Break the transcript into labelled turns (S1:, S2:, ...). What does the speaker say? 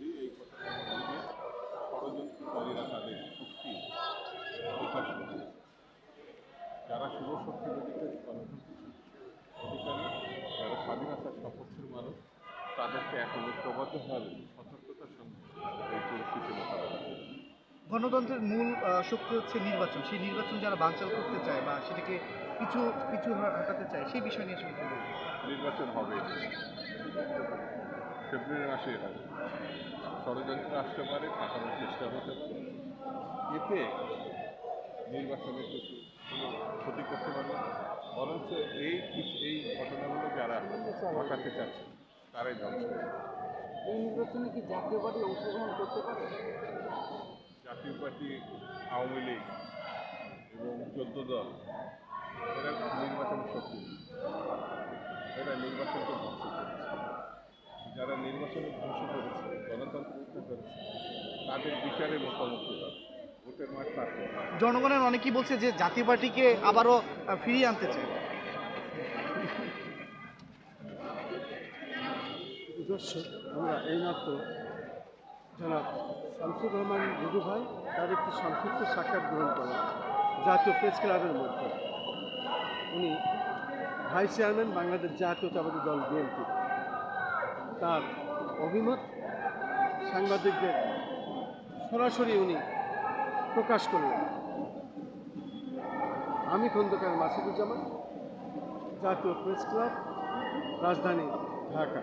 S1: করি এই ষড়যন্ত্রকারীরা তাদের শক্তি বিকাশ করে যারা শুভশক্তি অধিকারী গণতান্ত্রিক অধিকারী যারা স্বাধীনতার সপক্ষের মানুষ তাদেরকে এখন ঐক্যবদ্ধ হবে সতর্কতার সঙ্গে এই পরিস্থিতি
S2: গণতন্ত্রের মূল শক্তি হচ্ছে নির্বাচন। সেই নির্বাচন যারা বানচাল করতে চায় বা সেটাকে কিছু কিছু হটাতে চায় সেই বিষয় নিয়ে আসলে
S1: নির্বাচন হবে। ফেব্রুয়ারি মাসে হবে ষড়যন্ত্র আসতে পারে পাঠানোর চেষ্টা হতে পারে। এতে নির্বাচনের কিছু ক্ষতি করতে পারবে। বরঞ্চ এই কিছু এই ঘটনাগুলো যারা ঘটাতে চাচ্ছে তারাই ধ্বংস
S3: এই নির্বাচনে কি জাতীয় পার্টি অংশগ্রহণ করতে পারে?
S1: জাতীয় পার্টি আওয়ামী লীগ এবং চোদ্দ দল এরা নির্বাচনের শক্তি নেই। এরা নির্বাচনকে ধ্বংস করেছে যারা নির্বাচনে ধ্বংস করেছে গণতন্ত্র হত্যা করেছে তাদের বিচারে হবে ভোটের মাঠ পার হবে।
S2: জনগণের অনেকেই বলছে যে জাতীয় পার্টিকে আবারও ফিরিয়ে আনতে চায়।
S4: দর্শক আমরা এইমাত্র জনাব শামসুর রহমান দুদু ভাই তার একটি সংক্ষিপ্ত সাক্ষাৎ গ্রহণ করলাম জাতীয় প্রেস ক্লাবের মধ্যে। উনি ভাইস চেয়ারম্যান বাংলাদেশ জাতীয়তাবাদী দল বিএনপি। তার অভিমত সাংবাদিকদের সরাসরি উনি প্রকাশ করলেন। আমি খন্দকার মাসিদুজ্জামান, জাতীয় প্রেস ক্লাব, রাজধানী ঢাকা।